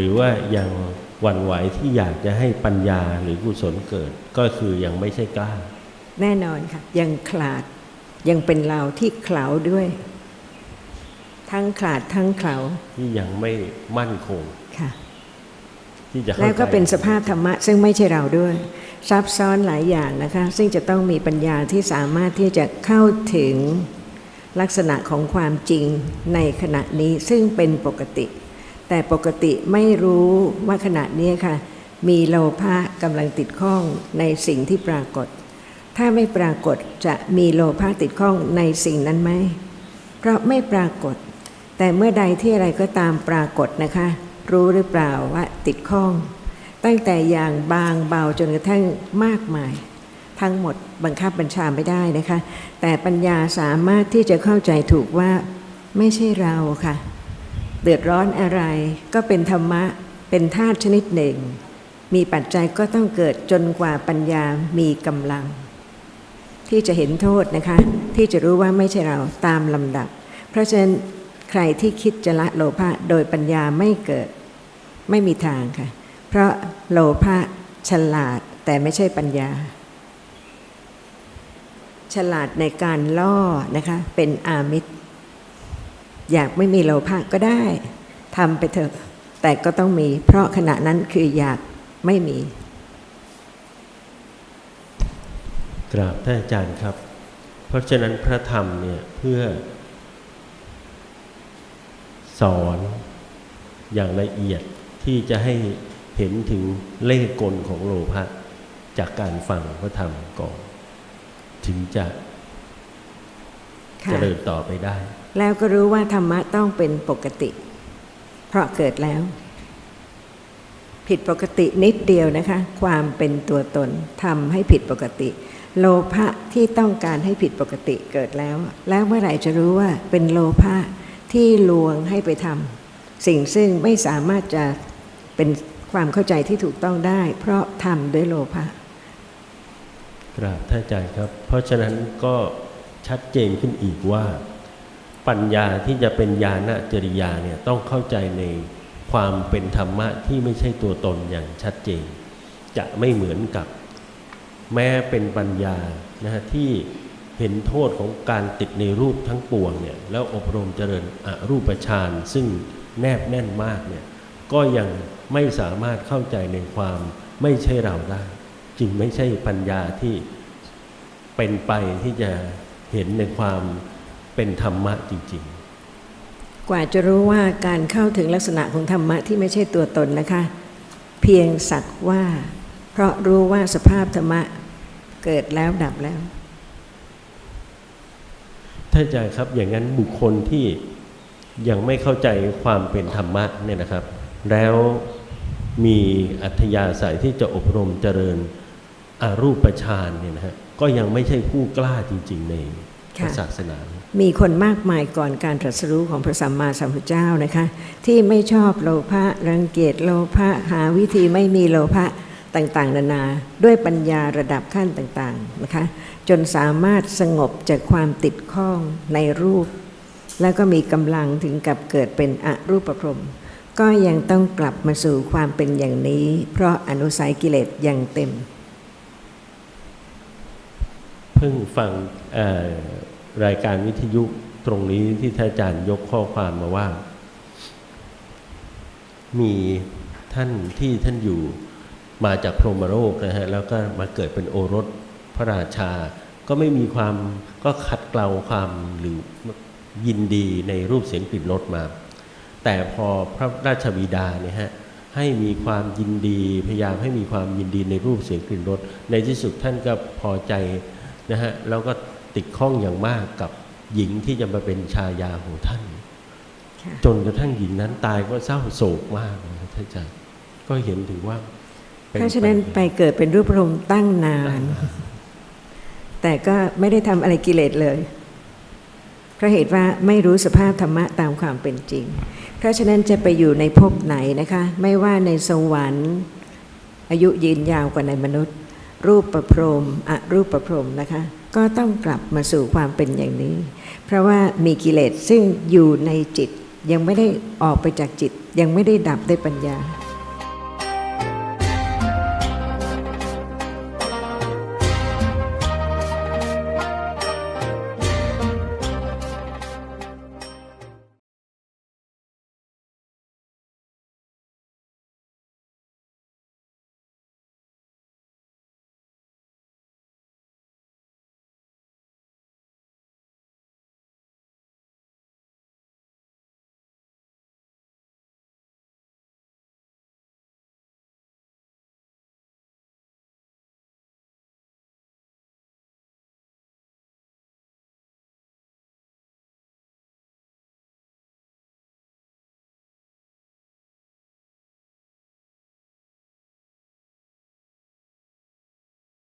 รือว่ายังหวั่นไหวที่อยากจะให้ปัญญาหรือกุศลเกิด ก็คือยังไม่ใช่กล้า แน่นอนค่ะ ยังขลาดยังเป็นเราที่เขลาด้วย ทั้งขลาดทั้งเขลาที่ยังไม่มั่นคงค่ะที่จะข้าใจแล้วก็เป็นสภาพธรรมะ ซึ่งไม่ใช่เราด้วย ซับซ้อนหลายอย่างนะคะ ซึ่งจะต้องมีปัญญาที่สามารถที่จะเข้าถึงลักษณะของความจริงในขณะนี้ซึ่งเป็นปกติ แต่ปกติไม่รู้ว่าขณะนี้ค่ะ มีโลภะกำลังติดข้องในสิ่งที่ปรากฏ ถ้าไม่ปรากฏจะมีโลภะติดข้องในสิ่งนั้นไหมเพราะไม่ปรากฏ แต่เมื่อใดที่อะไรก็ตามปรากฏนะคะ รู้หรือเปล่าว่าติดข้อง ตั้งแต่อย่างบางเบาจนกระทั่งมากมาย ทั้งหมดบังคับบัญชาไม่ได้นะคะ แต่ปัญญาสามารถที่จะเข้าใจถูกว่าไม่ใช่เราค่ะ เดือดร้อนอะไรก็เป็นธรรมะเป็นธาตุชนิดหนึ่ง มีปัจจัยก็ต้องเกิดจนกว่าปัญญามีกำลัง ที่จะเห็นโทษนะคะ ที่จะรู้ว่าไม่ใช่เราตามลำดับ เพราะฉะนั้นใครที่คิดจะละโลภะโดยปัญญาไม่เกิดไม่มีทางค่ะ เพราะโลภะฉลาดแต่ไม่ใช่ปัญญา ฉลาดในการล่อนะคะเป็นอามิตร อยากไม่มีโลภะก็ได้ทำไปเถอะ แต่ก็ต้องมี เพราะขณะนั้นคืออยากไม่มี กราบท่านอาจารย์ครับ เพราะฉะนั้นพระธรรมเนี่ยเพื่อ สอนอย่างละเอียดที่จะให้เห็นถึงเล่ห์กลของโลภะจากการฟังพระธรรมก่อนถึงจะ เจริญต่อไปได้ แล้วก็รู้ว่าธรรมะต้องเป็นปกติ เพราะเกิดแล้ว ผิดปกตินิดเดียวนะคะ ความเป็นตัวตนทำให้ผิดปกติ โลภะที่ต้องการให้ผิดปกติเกิดแล้ว แล้วเมื่อไหร่จะรู้ว่าเป็นโลภะที่ลวงให้ไปทำสิ่งซึ่งไม่สามารถจะเป็นความเข้าใจที่ถูกต้องได้ เพราะทำด้วยโลภะกราบท่านอาจารย์ครับ เพราะฉะนั้นก็ ชัดเจนขึ้นอีกว่า ปัญญาที่จะเป็นญาณจริยาเนี่ยต้องเข้าใจในความเป็นธรรมะที่ไม่ใช่ตัวตนอย่างชัดเจน จะไม่เหมือนกับแม้เป็นปัญญานะฮะที่เห็นโทษของการติดในรูปทั้งปวงเนี่ยแล้วอบรมเจริญอรูปฌานซึ่งแนบแน่นมากเนี่ยก็ยังไม่สามารถเข้าใจในความไม่ใช่เราได้ จึงไม่ใช่ปัญญาที่เป็นไปที่จะ เห็นในความเป็นธรรมะจริงกว่าจะรู้ว่าการเข้าถึงลักษณะของธรรมะที่ไม่ใช่ตัวตนนะคะ เพียงสักว่า เพราะรู้ว่าสภาพธรรมะเกิดแล้วดับแล้วๆท่านอาจารย์ครับอย่างนั้นบุคคลที่ยังไม่เข้าใจความเป็นธรรมะเนี่ยนะครับ แล้วมีอัธยาศัยที่จะอบรมเจริญอารูปฌานเนี่ยนะฮะ ก็ยังไม่ใช่ผู้กล้าจริง ๆ ในพระค่ะศาสนา มีคนมากมายก่อนการตรัสรู้ของพระสัมมาสัมพุทธเจ้านะคะ ที่ไม่ชอบโลภะรังเกียจโลภะหาวิธีไม่มีโลภะต่างๆ นานา ด้วยปัญญาระดับขั้นต่างๆนะคะ จนสามารถสงบจากความติดข้องในรูป แล้วก็มีกำลังถึงกับเกิดเป็นอรูปพรหมก็ยังต้องกลับมาสู่ความเป็นอย่างนี้ เพราะอนุสัยกิเลสยังเต็มเพิ่งฟังรายการวิทยุตรงนี้ที่ท่านอาจารย์ยกข้อความมาว่า มีท่านที่ท่านอยู่มาจากพรหมโลกนะฮะแล้วก็มาเกิดเป็นโอรสพระราชา ก็ไม่มีความก็ขัดเกลาความหรือยินดีในรูปเสียงกลิ่นรสมา แต่พอพระราชบิดาเนี่ยฮะให้มีความยินดีพยายามให้มีความยินดีในรูปเสียงกลิ่นรสในที่สุดท่านก็พอใจ นะฮะแล้วก็ติดข้องอย่างมากกับหญิงที่จะมาเป็นชายาของท่านค่ะจนกระทั่งหญิงนั้นตายก็เศร้าโศกมากนะครับท่านอาจารย์ก็เห็นถึงว่าป็เพราะฉะนั้นไปเกิดเป็นรูปพรหมตั้งนาน แต่ก็ไม่ได้ทำอะไรกิเลสเลยเพราะเหตุว่าไม่รู้สภาพธรรมะตามความเป็นจริง เพราะฉะนั้นจะไปอยู่ในภพไหนนะคะ ไม่ว่าในสวรรค์ อายุยืนยาวกว่าในมนุษย์ รูปประพรมอรูปประพรมนะคะ ก็ต้องกลับมาสู่ความเป็นอย่างนี้ เพราะว่ามีกิเลสซึ่งอยู่ในจิตยังไม่ได้ออกไปจากจิตยังไม่ได้ดับด้วยปัญญา